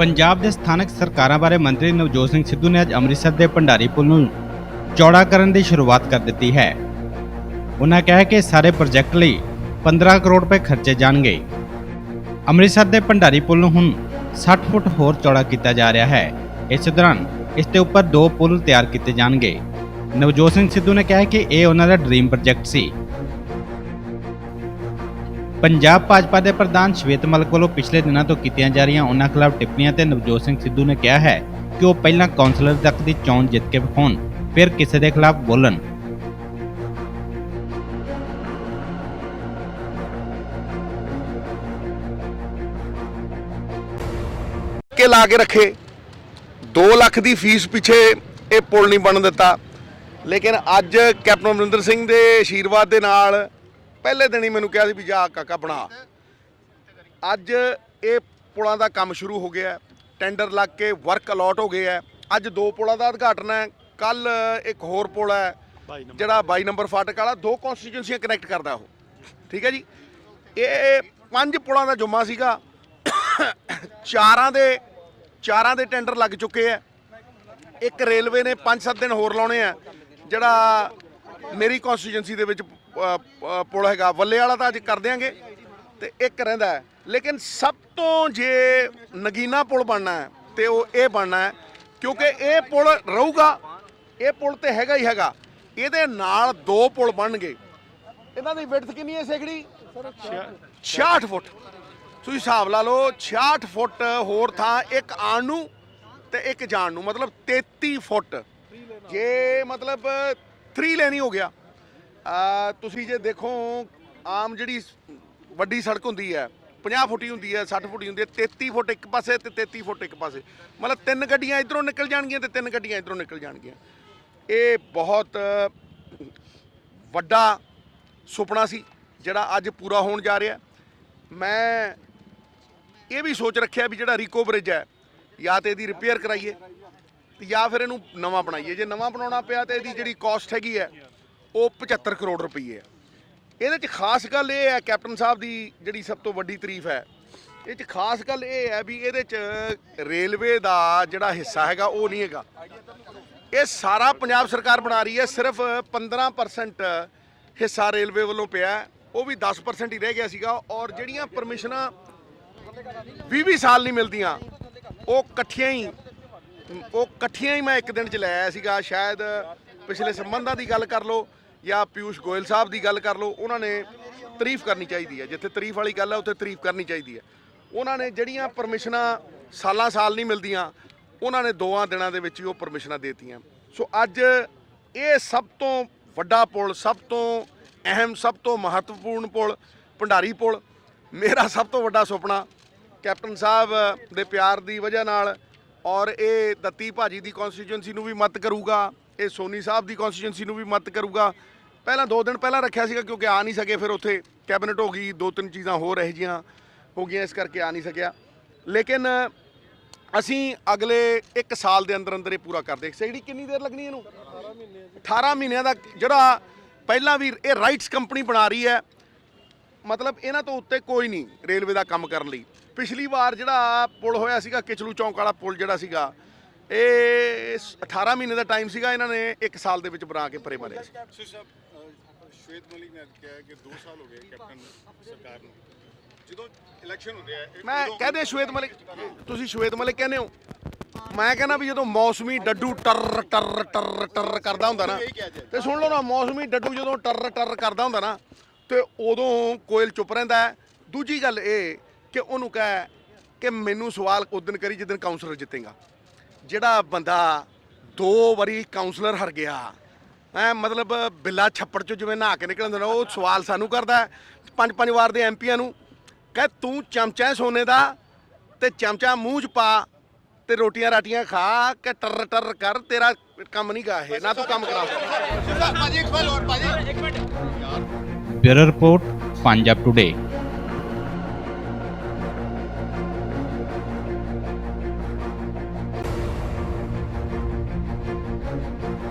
ਪੰਜਾਬ ਦੇ ਸਥਾਨਕ ਸਰਕਾਰਾਂ ਬਾਰੇ ਮੰਤਰੀ ਨਵਜੋਤ ਸਿੰਘ ਸਿੱਧੂ ਨੇ ਅੱਜ ਅੰਮ੍ਰਿਤਸਰ ਦੇ ਭੰਡਾਰੀ ਪੁਲ ਨੂੰ ਚੌੜਾ ਕਰਨ ਦੀ ਸ਼ੁਰੂਆਤ ਕਰ ਦਿੱਤੀ ਹੈ। ਉਹਨਾਂ ਕਿਹਾ ਕਿ ਸਾਰੇ ਪ੍ਰੋਜੈਕਟ ਲਈ 15 ਕਰੋੜ ਰੁਪਏ ਖਰਚੇ ਜਾਣਗੇ। ਅੰਮ੍ਰਿਤਸਰ ਦੇ ਭੰਡਾਰੀ ਪੁਲ ਨੂੰ ਹੁਣ 60 ਫੁੱਟ ਹੋਰ ਚੌੜਾ ਕੀਤਾ ਜਾ ਰਿਹਾ ਹੈ। ਇਸ ਦੌਰਾਨ ਇਸ ਦੇ ਉੱਪਰ ਦੋ ਪੁਲ ਤਿਆਰ ਕੀਤੇ ਜਾਣਗੇ। ਨਵਜੋਤ ਸਿੰਘ ਸਿੱਧੂ ਨੇ ਕਿਹਾ ਕਿ ਇਹ ਉਹਨਾਂ ਦਾ ਡ੍ਰੀਮ ਪ੍ਰੋਜੈਕਟ ਸੀ। ਪੰਜਾਬ ਭਾਜਪਾ ਦੇ ਪ੍ਰਧਾਨ ਸ਼ਵੇਤ ਮਲਕ ਵੱਲੋਂ ਪਿਛਲੇ ਦਿਨਾਂ ਤੋਂ ਕੀਤੀਆਂ ਜਾ ਰਹੀਆਂ ਉਹਨਾਂ ਖਿਲਾਫ ਟਿੱਪਣੀਆਂ ਤੇ ਨਵਜੋਤ ਸਿੰਘ ਸਿੱਧੂ ਨੇ ਕਿਹਾ ਹੈ ਕਿ ਉਹ ਪਹਿਲਾਂ ਕੌਂਸਲਰ ਤੱਕ ਦੀ ਚੋਣ ਜਿੱਤ ਕੇ ਵਿਖਾਉਣ, ਫਿਰ ਕਿਸੇ ਦੇ ਖਿਲਾਫ ਬੋਲਣ। ਕੇ ਲਾ ਕੇ ਰੱਖੇ। 2 ਲੱਖ ਦੀ ਫੀਸ ਪਿੱਛੇ ਇਹ ਪੁਲ ਨਹੀਂ ਬਣ ਦਿੱਤਾ। ਲੇਕਿਨ ਅੱਜ ਕੈਪਟਨ ਅਮਰਿੰਦਰ ਸਿੰਘ ਦੇ ਆਸ਼ੀਰਵਾਦ ਦੇ ਨਾਲ ਪਹਿਲੇ ਦਿਨ ਹੀ ਮੈਨੂੰ ਕਿਹਾ ਸੀ ਵੀ ਜਾ ਕਾਕਾ ਬਣਾ। ਅੱਜ ਇਹ ਪੁਲਾਂ ਦਾ ਕੰਮ ਸ਼ੁਰੂ ਹੋ ਗਿਆ। ਟੈਂਡਰ ਲੱਗ ਕੇ ਵਰਕ ਅਲਾਟ ਹੋ ਗਏ ਹੈ। ਅੱਜ ਦੋ ਪੁਲਾਂ ਦਾ ਉਦਘਾਟਨ ਹੈ। ਕੱਲ ਇੱਕ ਹੋਰ ਪੁਲ ਹੈ ਜਿਹੜਾ 22 ਨੰਬਰ ਫਾਟਕ ਵਾਲਾ ਦੋ ਕਨਸਟੀਟਿਊਂਸੀਆਂ ਕਨੈਕਟ ਕਰਦਾ ਉਹ। ਠੀਕ ਹੈ ਜੀ? ਇਹ ਪੰਜ ਪੁਲਾਂ ਦਾ ਜੁਮਾ ਸੀਗਾ। ਚਾਰਾਂ ਦੇ ਚਾਰਾਂ ਦੇ ਟੈਂਡਰ ਲੱਗ ਚੁੱਕੇ ਆ ਇੱਕ ਰੇਲਵੇ ਨੇ 5-7 ਦਿਨ ਹੋਰ ਲਾਉਣੇ ਆ ਜਿਹੜਾ ਮੇਰੀ ਕਨਸਟੀਟੂਐਂਸੀ ਦੇ ਵਿੱਚ ਪੁਲ ਹੈਗਾ। ਵੱਲੇ ਵਾਲਾ ਤਾਂ ਅੱਜ ਕਰ ਦਿਆਂਗੇ। ਤੇ ਇੱਕ ਰਹਿੰਦਾ ਹੈ। ਲੇਕਿਨ ਸਭ ਤੋਂ ਜੇ ਨਗੀਨਾ ਪੁਲ ਬਣਨਾ ਹੈ, ਤੇ ਉਹ ਇਹ ਬਣਨਾ ਹੈ, ਕਿਉਂਕਿ ਇਹ ਪੁਲ ਰਹੂਗਾ। ਇਹ ਪੁਲ ਤੇ ਹੈਗਾ ਹੀ ਹੈਗਾ। ਇਹਦੇ ਨਾਲ ਦੋ ਪੁਲ ਬਣਨਗੇ। ਇਹਨਾਂ ਦੀ ਵਿਡਥ ਕਿੰਨੀ ਹੈ ਸੇਖੜੀ? 66 ਫੁੱਟ। ਤੁਸੀਂ ਹਿਸਾਬ ਲਾ ਲਓ 66 ਫੁੱਟ ਹੋਰ ਥਾਂ, ਇੱਕ ਆਣ ਨੂੰ ਤੇ ਇੱਕ ਜਾਣ ਨੂੰ। ਮਤਲਬ 33 ਫੁੱਟ। ਜੇ ਮਤਲਬ 3 ਲੈਣੀ ਹੋ ਗਿਆ। ਆ, ਤੁਸੀਂ ਜੇ ਦੇਖੋ, ਆਮ ਜਿਹੜੀ ਵੱਡੀ ਸੜਕ ਹੁੰਦੀ ਹੈ 50 ਫੁੱਟ ਹੀ ਹੁੰਦੀ ਹੈ 60 ਫੁੱਟ ਹੀ ਹੁੰਦੀ ਹੈ 33 ਫੁੱਟ ਇੱਕ ਪਾਸੇ ਤੇ 33 ਫੁੱਟ ਇੱਕ ਪਾਸੇ। ਮਤਲਬ ਤਿੰਨ ਗੱਡੀਆਂ ਇਧਰੋਂ ਨਿਕਲ ਜਾਣਗੀਆਂ ਤੇ ਤਿੰਨ ਗੱਡੀਆਂ ਇਧਰੋਂ ਨਿਕਲ ਜਾਣਗੀਆਂ। ਇਹ ਬਹੁਤ, ਵੱਡਾ ਸੁਪਨਾ ਸੀ, ਜਿਹੜਾ ਅੱਜ ਪੂਰਾ ਹੋਣ ਜਾ ਰਿਹਾ। ਮੈਂ ਇਹ ਵੀ ਸੋਚ ਰੱਖਿਆ ਵੀ ਜਿਹੜਾ ਰੀਕੋ ਬ੍ਰਿਜ ਹੈ, ਜਾਂ ਤੇ ਇਹਦੀ ਰਿਪੇਅਰ ਕਰਾਈਏ ਤੇ ਜਾਂ ਫਿਰ ਇਹਨੂੰ ਨਵਾਂ ਬਣਾਈਏ। ਜੇ ਨਵਾਂ ਬਣਾਉਣਾ ਪਿਆ ਤੇ ਇਹਦੀ ਜਿਹੜੀ ਕਾਸਟ ਹੈਗੀ ਹੈ ਉਹ 75 ਕਰੋੜ ਰੁਪਏ ਹੈ ਇਹਦੇ 'ਚ ਖਾਸ ਗੱਲ ਇਹ ਹੈ, ਕੈਪਟਨ ਸਾਹਿਬ ਦੀ ਜਿਹੜੀ ਸਭ ਤੋਂ ਵੱਡੀ ਤਾਰੀਫ ਹੈ, ਇਹ 'ਚ ਖਾਸ ਗੱਲ ਇਹ ਹੈ ਵੀ ਇਹਦੇ 'ਚ ਰੇਲਵੇ ਦਾ ਜਿਹੜਾ ਹਿੱਸਾ ਹੈਗਾ, ਉਹ ਨਹੀਂ ਹੈਗਾ। ਇਹ ਸਾਰਾ ਪੰਜਾਬ ਸਰਕਾਰ ਬਣਾ ਰਹੀ ਹੈ, ਸਿਰਫ 15% ਹਿੱਸਾ ਰੇਲਵੇ ਵੱਲੋਂ ਪਿਆ ਉਹ ਵੀ 10% ਹੀ ਰਹਿ ਗਿਆ ਸੀਗਾ, ਔਰ ਜਿਹੜੀਆਂ ਪਰਮਿਸ਼ਨਾਂ 20-20 ਸਾਲ ਨਹੀਂ ਮਿਲਦੀਆਂ, ਉਹ ਇਕੱਠੀਆਂ ਹੀ, ਉਹ ਇਕੱਠੀਆਂ ਹੀ ਮੈਂ ਇੱਕ ਦਿਨ ਚ ਲੈ ਆਇਆ ਸੀਗਾ, ਸ਼ਾਇਦ ਪਿਛਲੇ ਸੰਬੰਧਾਂ ਦੀ ਗੱਲ ਕਰ ਲਓ ਜਾਂ ਪਿਊਸ਼ ਗੋਇਲ ਸਾਹਿਬ ਦੀ ਗੱਲ ਕਰ ਲਓ, ਉਹਨਾਂ ਨੇ ਤਾਰੀਫ ਕਰਨੀ ਚਾਹੀਦੀ ਹੈ। ਜਿੱਥੇ ਤਾਰੀਫ ਵਾਲੀ ਗੱਲ ਹੈ ਉੱਥੇ ਤਾਰੀਫ ਕਰਨੀ ਚਾਹੀਦੀ ਹੈ। ਉਹਨਾਂ ਨੇ ਜਿਹੜੀਆਂ ਪਰਮਿਸ਼ਨਾਂ ਸਾਲਾਂ ਸਾਲ ਨਹੀਂ ਮਿਲਦੀਆਂ, ਉਹਨਾਂ ਨੇ ਦੋਆਂ ਦਿਨਾਂ ਦੇ ਵਿੱਚ ਹੀ ਉਹ ਪਰਮਿਸ਼ਨਾਂ ਦੇਤੀਆਂ। ਸੋ ਅੱਜ ਇਹ ਸਭ ਤੋਂ ਵੱਡਾ ਪੁਲ, ਸਭ ਤੋਂ ਅਹਿਮ, ਸਭ ਤੋਂ ਮਹੱਤਵਪੂਰਨ ਪੁਲ, ਭੰਡਾਰੀ ਪੁਲ, ਮੇਰਾ ਸਭ ਤੋਂ ਵੱਡਾ ਸੁਪਨਾ ਕੈਪਟਨ ਸਾਹਿਬ ਦੇ ਪਿਆਰ ਦੀ ਵਜ੍ਹਾ ਨਾਲ ਔਰ ਇਹ ਦੱਤੀ ਭਾਜੀ ਦੀ ਕਨਸਟੀਟੂਐਂਸੀ ਨੂੰ ਵੀ ਮਦਦ ਕਰੂਗਾ, ਇਹ ਸੋਨੀ ਸਾਹਿਬ ਦੀ ਕਨਸਟੀਟੂਐਂਸੀ ਨੂੰ ਵੀ ਮਦਦ ਕਰੂਗਾ। ਪਹਿਲਾਂ ਦੋ ਦਿਨ ਪਹਿਲਾਂ ਰੱਖਿਆ ਸੀਗਾ ਕਿਉਂਕਿ ਆ ਨਹੀਂ ਸਕੇ, ਫਿਰ ਉੱਥੇ ਕੈਬਨਿਟ ਹੋ ਗਈ, ਦੋ ਤਿੰਨ ਚੀਜ਼ਾਂ ਹੋਰ ਇਹੋ ਜਿਹੀਆਂ ਹੋ ਗਈਆਂ, ਇਸ ਕਰਕੇ ਆ ਨਹੀਂ ਸਕਿਆ। ਲੇਕਿਨ ਅਸੀਂ ਅਗਲੇ 1 ਸਾਲ ਦੇ ਅੰਦਰ ਅੰਦਰ ਇਹ ਪੂਰਾ ਕਰ ਦੇ ਸੇੜੀ ਕਿੰਨੀ ਦੇਰ ਲੱਗਣੀ ਇਹਨੂੰ? 18 ਮਹੀਨੇ 18 ਮਹੀਨਿਆਂ ਦਾ ਜਿਹੜਾ ਪਹਿਲਾਂ ਵੀ ਇਹ ਰਾਈਟਸ ਕੰਪਨੀ ਬਣਾ ਰਹੀ ਹੈ। ਮਤਲਬ ਇਹਨਾਂ ਤੋਂ ਉੱਤੇ ਕੋਈ ਨਹੀਂ ਰੇਲਵੇ ਦਾ ਕੰਮ ਕਰਨ ਲਈ। ਪਿਛਲੀ ਵਾਰ ਜਿਹੜਾ ਪੁਲ ਹੋਇਆ ਸੀਗਾ ਕਿਚਲੂ ਚੌਂਕ ਵਾਲਾ ਪੁਲ ਜਿਹੜਾ ਸੀਗਾ ਇਹ 18 ਮਹੀਨੇ ਦਾ ਟਾਈਮ ਸੀਗਾ ਇਹਨਾਂ ਨੇ 1 ਸਾਲ ਦੇ ਵਿੱਚ ਬਣਾ ਕੇ ਪਰੇ ਮਾਰਿਆ ਸੀ। ਸੋ ਸਾਹਿਬ ਅ, ਸ਼ਵੇਤ ਮਲਿਕ ਨੇ ਅੱਜ ਕਿਹਾ ਹੈ ਕਿ 2 ਸਾਲ ਹੋ ਗਏ ਕੈਪਟਨ ਸਰਕਾਰ ਨੂੰ। ਜਦੋਂ ਇਲੈਕਸ਼ਨ ਹੁੰਦੇ ਆ ਇਹ ਮੈਂ ਕਹਦੇ ਸ਼ਵੇਤ ਮਲਿਕ ਤੁਸੀਂ ਸ਼ਵੇਤ ਮਲਿਕ ਕਹਿੰਦੇ ਹੋ? ਮੈਂ ਕਹਿੰਦਾ ਵੀ ਜਦੋਂ ਮੌਸਮੀ ਡੱਡੂ ਟਰ ਟਰ ਟਰ ਟਰ ਕਰਦਾ ਹੁੰਦਾ ਨਾ ਤੇ। ਸੁਣ ਲਓ ਨਾ ਮੌਸਮੀ ਡੱਡੂ ਜਦੋਂ ਟਰ ਟਰ ਕਰਦਾ ਹੁੰਦਾ ਨਾ ਤੇ ਉਦੋਂ ਕੋਇਲ ਚੁੱਪ ਰਹਿੰਦਾ। ਦੂਜੀ ਗੱਲ ਇਹ ਕਿ ਉਹਨੂੰ ਕਹੇ ਕਿ ਮੈਨੂੰ ਸਵਾਲ ਉਦੋਂ ਕਰੀ ਜਿੱਦਣ ਕਾਉਂਸਲਰ ਜਿੱਤੇਗਾ। ਜਿਹੜਾ ਬੰਦਾ ਦੋ ਵਾਰੀ ਕਾਉਂਸਲਰ ਹਰ ਗਿਆ ਐ ਮਤਲਬ ਬਿੱਲਾ ਛੱਪੜ ਚੋਂ ਜਿਵੇਂ ਨਹਾ ਕੇ ਨਿਕਲ ਨਾ ਉਹ ਸਵਾਲ ਸਾਨੂੰ ਕਰਦਾ ਹੈ। ਪੰਜ ਪੰਜ ਵਾਰ ਦੇ ਐਮਪੀਆਂ ਨੂੰ ਕਹੇ ਤੂੰ ਚਮਚਾ ਸੋਨੇ ਦਾ ਤੇ ਚਮਚਾ ਮੂੰਹ 'ਚ ਪਾ ਤੇ ਰੋਟੀਆਂ ਰਾਟੀਆਂ ਖਾ ਕੇ ਟਰ ਟਰ ਕਰ ਤੇਰਾ ਕੰਮ ਨਹੀਂ ਗਾ ਇਹ ਨਾ ਤੂੰ ਕੰਮ ਕਰਾ। Bureau report Punjab today